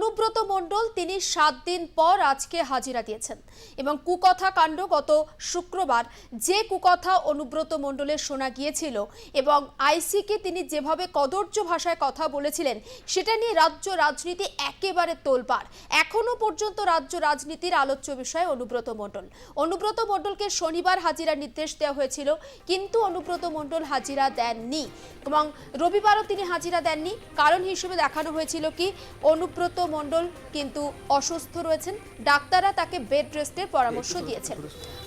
অনুব্রত মণ্ডল তিনি সাত দিন পর আজকে হাজিরা দিয়েছেন। এবং কুকথা কাণ্ড গত শুক্রবার যে কুকথা অনুব্রত মণ্ডলের শোনা গিয়েছিল এবং আইসিকে তিনি যেভাবে কদর্য ভাষায় কথা বলেছিলেন, সেটা নিয়ে রাজ্য রাজনীতি একেবারে তোলপাড়। এখনও পর্যন্ত রাজ্য রাজনীতির আলোচ্য বিষয় অনুব্রত মণ্ডল। অনুব্রত মণ্ডলকে শনিবার হাজিরার নির্দেশ দেওয়া হয়েছিল, কিন্তু অনুব্রত মণ্ডল হাজিরা দেননি এবং রবিবারও তিনি হাজিরা দেননি। কারণ হিসেবে দেখানো হয়েছিল কি, অনুব্রত মণ্ডল কিন্তু অসুস্থ রয়েছেন। ডাক্তাররা তাকে বেড রেস্টের পরামর্শ দিয়েছেন।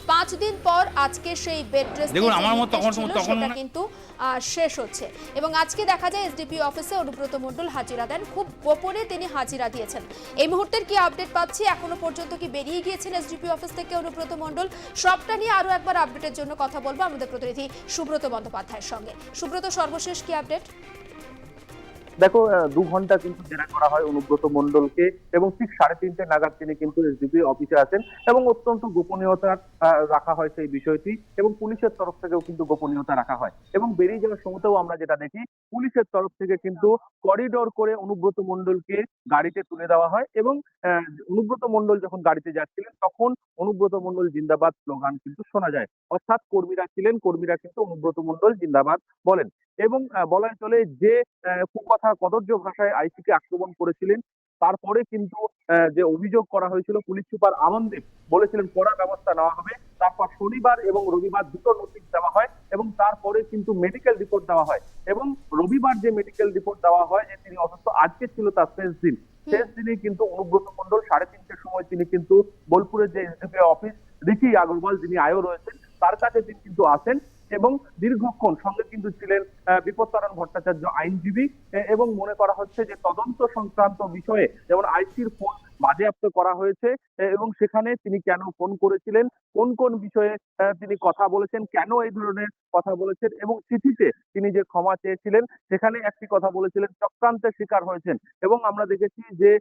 পাঁচ দিন পর আজকে সেই বেড রেস্ট দেখুন, আমার মত তখন- তখন কিন্তু শেষ হচ্ছে। এবং আজকে দেখা যায় এসডিপি অফিসে অনুব্রত মণ্ডল হাজিরা দেন। খুব গোপনে তিনি হাজিরা দিয়েছেন। এই মুহূর্তের কি আপডেট পাচ্ছি? এখনও পর্যন্ত কি বেরিয়ে গিয়েছেন এসডিপি অফিস থেকে অনুব্রত মণ্ডল? সবটা নিয়ে আরও একবার আপডেটের জন্য কথা বলব আমাদের প্রতিনিধি সুব্রত বন্দ্যোপাধ্যায়ের সঙ্গে। সুব্রত সর্বশেষ কি আপডেট দেখো দু ঘণ্টা কিন্তু জেরা করা হয় অনুব্রত মন্ডলকে এবং ঠিক সাড়ে তিনটে নাগাদ তিনি কিন্তু এসডিপি অফিসে আছেন এবং অত্যন্ত গোপনীয়তা রাখা হয় সেই বিষয়টি এবং পুলিশের তরফ থেকেও কিন্তু গোপনীয়তা রাখা হয় এবং বেরিয়ে যাওয়ার সময়তেও আমরা যেটা দেখি পুলিশের তরফ থেকে কিন্তু করিডোর করে অনুব্রত মন্ডলকে গাড়িতে তুলে দেওয়া হয় এবং অনুব্রত মন্ডল যখন গাড়িতে যাচ্ছিলেন তখন অনুব্রত মন্ডল জিন্দাবাদ স্লোগান কিন্তু শোনা যায়। অর্থাৎ কর্মীরা ছিলেন কর্মীরা কিন্তু অনুব্রত মন্ডল জিন্দাবাদ বলেন এবং বলাই চলে যে আহ, কুকথা কদর্য ভাষায় আইসিকে আক্রমণ করেছিলেন। তারপরে কিন্তু যে অভিযোগ করা হয়েছিল পুলিশ সুপার আমনদীপ বলেছিলেন কড়া ব্যবস্থা নেওয়া হবে। তারপর শনিবার এবং রবিবার দুটো নোটিশ দেওয়া হয় এবং তারপরে কিন্তু মেডিকেল রিপোর্ট দেওয়া হয়। এবং রবিবার যে মেডিকেল রিপোর্ট দেওয়া হয় যে তিনি অসুস্থ আজকে ছিল তার শেষ দিন। শেষ দিনে কিন্তু অনুব্রত মন্ডল সাড়ে তিনটের সময় তিনি কিন্তু বোলপুরের যে এসডিপি অফিস রিকি আগরওয়াল যিনি আয়ো রয়েছেন তার কাছে তিনি কিন্তু আসেন। এবং দীর্ঘক্ষণ সঙ্গে কিন্তু ছিলেন বিপত্তারণ ভট্টাচার্য আইনজীবী এবং মনে করা হচ্ছে যে তদন্ত সংক্রান্ত বিষয়ে যেমন আইসির ফোন বাজেয়াপ্ত করা হয়েছে এবং সেখানে তিনি কেন ফোন করেছিলেন কোন কোন বিষয়ে তিনি কথা বলেছেন কেন এই ধরনের কথা বলেছেন এবং চিঠিতে তিনি যে ক্ষমা চেয়েছিলেন সেখানে একটি কথা বলেছিলেন চক্রান্তের শিকার হয়েছেন। এবং আমরা দেখেছি যে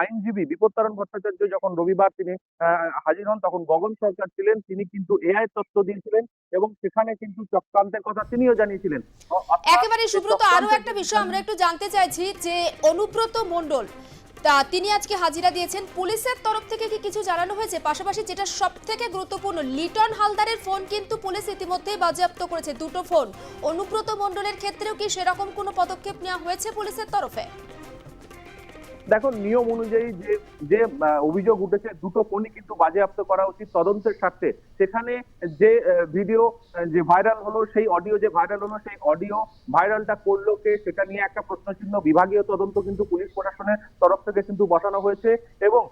আইনজীবী বিপত্তারণ ভট্টাচার্য যখন রবিবার তিনি আহ, হাজির হন তখন গগন সরকার ছিলেন তিনি কিন্তু এআই তথ্য দিয়েছিলেন এবং সেখানে কিন্তু চক্রান্তের কথা তিনিও জানিয়েছিলেন। একেবারে সুব্রত আরও একটা বিষয় আমরা একটু জানতে চাইছি যে অনুব্রত মণ্ডল তা তিনি আজকে হাজিরা দিয়েছেন। পুলিশের তরফ থেকে কি কিছু জানানো হয়েছে? পাশাপাশি যেটা সব থেকে গুরুত্বপূর্ণ, লিটন হালদারের ফোন কিন্তু পুলিশ ইতিমধ্যেই বাজেয়াপ্ত করেছে। দুটো ফোন। অনুব্রত মণ্ডলের ক্ষেত্রেও কি সেরকম কোনো পদক্ষেপ নেওয়া হয়েছে পুলিশের তরফে? দেখো, নিয়ম অনুযায়ী যে যে অভিযোগ উঠেছে, দুটো ফোনই কিন্তু বাজেয়াপ্ত করা উচিত তদন্তের স্বার্থে। সেখানে যে ভিডিও যে ভাইরাল হলো, সেই অডিও যে ভাইরাল হলো, সেই অডিও ভাইরালটা করল কে, সেটা নিয়ে একটা প্রশ্নচিহ্ন বিভাগীয় তদন্ত কিন্তু পুলিশ প্রশাসনের তরফ থেকে কিন্তু বসানো হয়েছে। এবং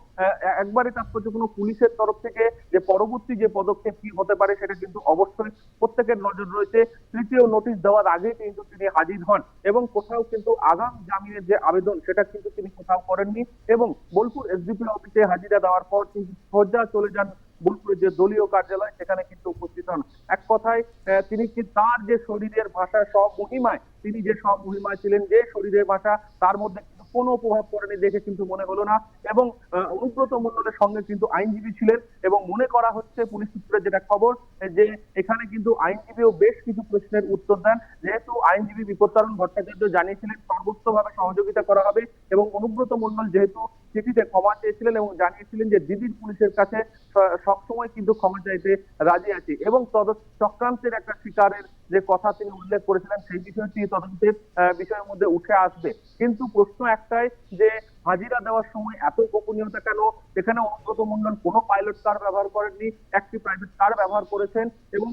একবারে তাৎপর্যপূর্ণ পুলিশের তরফ থেকে যে পরবর্তী যে পদক্ষেপ কি হতে পারে, সেটা কিন্তু অবশ্যই প্রত্যেকের নজর রয়েছে। তৃতীয় নোটিশ দেওয়ার আগে কিন্তু তিনি হাজির হন। এবং কোথাও কিন্তু আগাম জামিনের যে আবেদন, সেটা কিন্তু তিনি কোথাও করেননি এবং বোলপুর এসডিপি অফিসে হাজিরা দেওয়ার পর তিনি সোজা চলে যান বোলপুরের যে দলীয় কার্যালয়, সেখানে কিন্তু উপস্থিত হন। এক কথায় তিনি কি তার যে শরীরের ভাষা সব মহিমায় তিনি যে সব মহিমায় ছিলেন যে শরীরের ভাষা, তার মধ্যে কোনো প্রভাব পড়েনি দেখে কিন্তু মনে হলো না। এবং অনুব্রত মন্ডলের সঙ্গে কিন্তু আইনজীবী ছিলেন এবং মনে করা হচ্ছে পুলিশ সূত্রে যেটা খবর, যে এখানে কিন্তু আইনজীবীও বেশ কিছু প্রশ্নের উত্তর দেন। যেহেতু আইনজীবী বিপত্তারণ ভট্টাচার্য জানিয়েছিলেন সর্বোচ্চভাবে সহযোগিতা করা হবে এবং অনুব্রত মন্ডল যেহেতু চিঠিতে ক্ষমা চেয়েছিলেন এবং জানিয়েছিলেন যে দিদির পুলিশের কাছে সবসময় কিন্তু ক্ষমা চাইতে রাজি আছে। এবং চক্রান্তের একটা শিকারের যে কথা তিনি উল্লেখ করেছিলেন, সেই বিষয়টি তদন্তের বিষয়ের মধ্যে উঠে আসবে। কিন্তু প্রশ্ন একটাই যে, হাজিরা দেওয়ার সময় এত গোপনীয়তা কেন? এখানে অনুব্রত মন্ডল কোনো পাইলট কার ব্যবহার করেননি? একটি প্রাইভেট কার ব্যবহার করেছেন এবং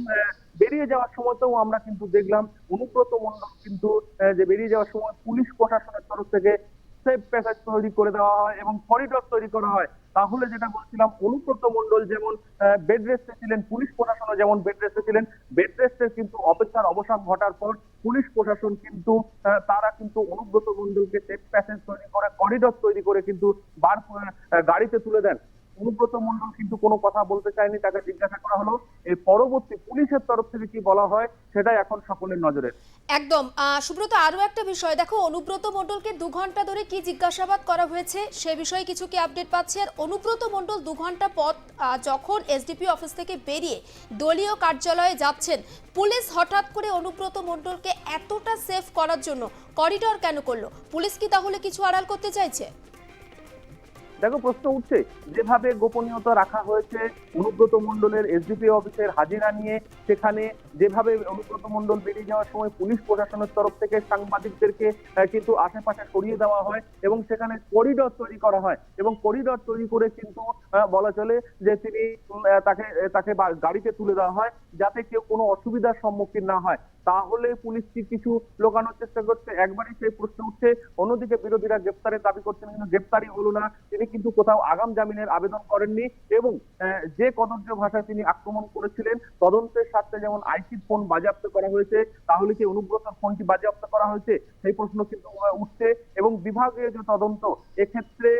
বেরিয়ে যাওয়ার সময়তেও আমরা কিন্তু দেখলাম, অনুব্রত মন্ডল কিন্তু যে বেরিয়ে যাওয়ার সময় পুলিশ প্রশাসনের তরফ থেকে সেফ প্যাসেজ তৈরি করে দেওয়া হয় এবং করিডর তৈরি করা হয়। তাহলে যেটা বলছিলাম, অনুব্রত মন্ডল যেমন বেড রেস্টে ছিলেন, পুলিশ প্রশাসনও যেমন বেড রেস্টে ছিলেন বেড রেস্টের কিন্তু অপেক্ষার অবসান ঘটার পর পুলিশ প্রশাসন কিন্তু তারা কিন্তু অনুব্রত মন্ডলকে সেফ প্যাসেজ তৈরি করে করিডর তৈরি করে কিন্তু বার গাড়িতে তুলে দেন। অনুব্রত মন্ডল কিন্তু কোনো কথা বলতে চায়নি, তাকে জিজ্ঞাসা করা হলো, এর পরবর্তী পুলিশের তরফ থেকে কি বলা হয়? সেটাই এখন সকলের নজরে। একদম। সুব্রত, আরও একটা বিষয়। দেখো, অনুব্রত মন্ডলকে দু ঘণ্টা ধরে কি জিজ্ঞাসাবাদ করা হয়েছে সে বিষয়ে কিছু কি আপডেট পাচ্ছি? আর অনুব্রত মণ্ডল দু ঘণ্টা পথ যখন এসডিপি অফিস থেকে বেরিয়ে দলীয় কার্যালয়ে যাচ্ছেন, পুলিশ হঠাৎ করে অনুব্রত মণ্ডলকে এতটা সেফ করার জন্য করিডর কেন করল? পুলিশ কি তাহলে কিছু আড়াল করতে চাইছে? দেখো, প্রশ্ন উঠছে, যেভাবে গোপনীয়তা রাখা হয়েছে অনুব্রত মণ্ডলের এসডিপি অফিসের হাজিরা নিয়ে, সেখানে যেভাবে অনুব্রত মণ্ডল বেরিয়ে যাওয়ার সময় পুলিশ প্রশাসনের তরফ থেকে সাংবাদিকদেরকে কিন্তু আশেপাশে সরিয়ে দেওয়া হয় এবং সেখানে করিডর তৈরি করা হয় এবং করিডর তৈরি করে কিন্তু বলা চলে যে তিনি তাকে তাকে গাড়িতে তুলে দেওয়া হয় যাতে কেউ কোনো অসুবিধার সম্মুখীন না হয়। তাহলে পুলিশ কি কিছু লোকানোর চেষ্টা করছে। একবারই সেই প্রশ্ন উঠছে। অন্যদিকে বিরোধীরা গ্রেপ্তারের দাবি করছেন কিন্তু গ্রেপ্তারই হলো না। তিনি কিন্তু কোথাও আগাম জামিনের আবেদন করেননি এবং যে কদর্য ভাষায় তিনি আক্রমণ করেছিলেন, তদন্তের স্বার্থে যেমন আইসির ফোন বাজেয়াপ্ত করা হয়েছে, তাহলে কি অনুব্রতর ফোনটি বাজেয়াপ্ত করা হয়েছে? সেই প্রশ্ন কিন্তু উঠছে এবং বিভাগীয় যে তদন্ত, এক্ষেত্রে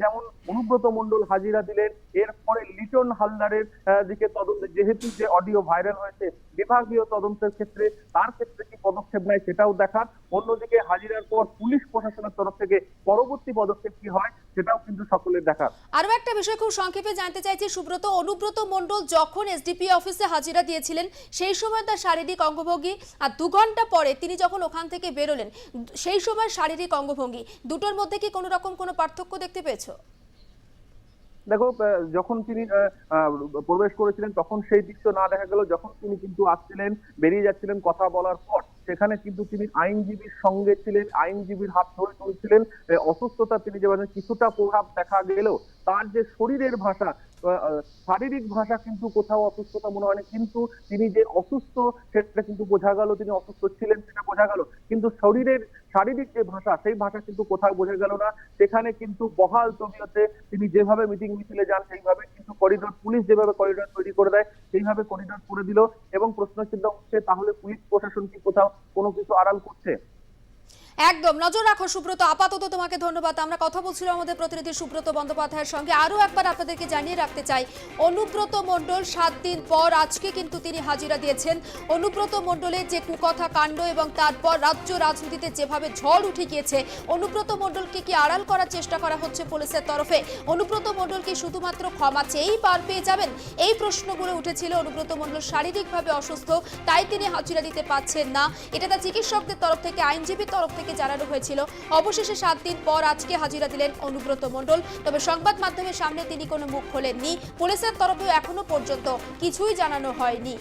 যেমন অনুব্রত মন্ডল হাজিরা দিলেন, এরপরে লিটন হালদারের দিকে তদন্ত, যেহেতু যে অডিও ভাইরাল হয়েছে বিভাগীয় তদন্তের ক্ষেত্রে তার ক্ষেত্রে কি পদক্ষেপ নেয় সেটাও দেখার। অন্যদিকে হাজিরার পর পুলিশ প্রশাসনের তরফ থেকে পরবর্তী পদক্ষেপ কি হয় সেটাও কিন্তু সকলের দেখার। আরও একটা বিষয় খুব সংক্ষেপে জানতে চাইছি সুব্রত, অনুব্রত মন্ডল যখন এসডিপি অফিসে হাজিরা দিয়েছিলেন, সেই সময় তার শারীরিক অঙ্গভঙ্গি আর দু ঘণ্টা পরে তিনি যখন ওখান থেকে বেরোলেন, সেই সময় শারীরিক অঙ্গভঙ্গি, দুটোর মধ্যে কি কোনো রকম কোনো পার্থক্য দেখতে পেয়েছ? দেখো যখন তিনি প্রবেশ করেছিলেন, তখন সেই দৃশ্য না দেখা গেল। যখন তিনি কিন্তু আসছিলেন, বেরিয়ে যাচ্ছিলেন কথা বলার পর, সেখানে কিন্তু তিনি আইনজীবীর সঙ্গে ছিলেন, আইনজীবীর হাত ধরে চলছিলেন। অসুস্থতা তিনি যে কিছুটা প্রভাব দেখা গেলেও তার যে শরীরের ভাষা শারীরিক ভাষা কিন্তু কোথাও অসুস্থতা মনে হয়নি কিন্তু তিনি যে অসুস্থ, সেটা কিন্তু বোঝা গেল, তিনি অসুস্থ ছিলেন সেটা বোঝা গেল। কিন্তু শরীরের শারীরিক যে ভাষা, সেই ভাষা কিন্তু কোথাও বোঝা গেল না। সেখানে কিন্তু বহাল তবিয়তে তিনি যেভাবে মিটিং মিছিলে যান, সেইভাবে কিন্তু করিডোর পুলিশ যেভাবে করিডোর তৈরি করে দেয়, সেইভাবে করিডোর করে দিল। এবং প্রশ্ন চিন্তা হচ্ছে, তাহলে পুলিশ প্রশাসন কি কোথাও কোনো কিছু আড়াল করছে? একদম। নজর রাখো সুব্রত, আপাতত তোমাকে ধন্যবাদ। আমরা কথা বলছিলাম আমাদের প্রতিনিধি সুব্রত বন্দ্যোপাধ্যায়ের সঙ্গে। আরও একবার আপনাদেরকে জানিয়ে রাখতে চাই, অনুব্রত মণ্ডল সাত দিন পর আজকে কিন্তু তিনি হাজিরা দিয়েছেন। অনুব্রত মণ্ডলের যে কুকথা কাণ্ড এবং তারপর রাজ্য রাজনীতিতে যেভাবে ঝড় উঠে গিয়েছে, অনুব্রত মণ্ডলকে কি আড়াল করার চেষ্টা করা হচ্ছে পুলিশের তরফে? অনুব্রত মণ্ডল কি শুধুমাত্র ক্ষমা চেয়েই পার পেয়ে যাবেন? এই প্রশ্নগুলো উঠেছিল। অনুব্রত মণ্ডল শারীরিকভাবে অসুস্থ, তাই তিনি হাজিরা দিতে পারছেন না। এটা তার চিকিৎসকদের তরফ থেকে, আইনজীবীর তরফ থেকে জানানো হয়েছিল। অবশেষে সাত দিন পর আজকে হাজিরা দিলেন অনুব্রত মণ্ডল। তবে সংবাদ মাধ্যমের সামনে তিনি কোনো মুখ খোলেননি। পুলিশের তরফেও এখনও পর্যন্ত কিছুই জানানো হয়নি।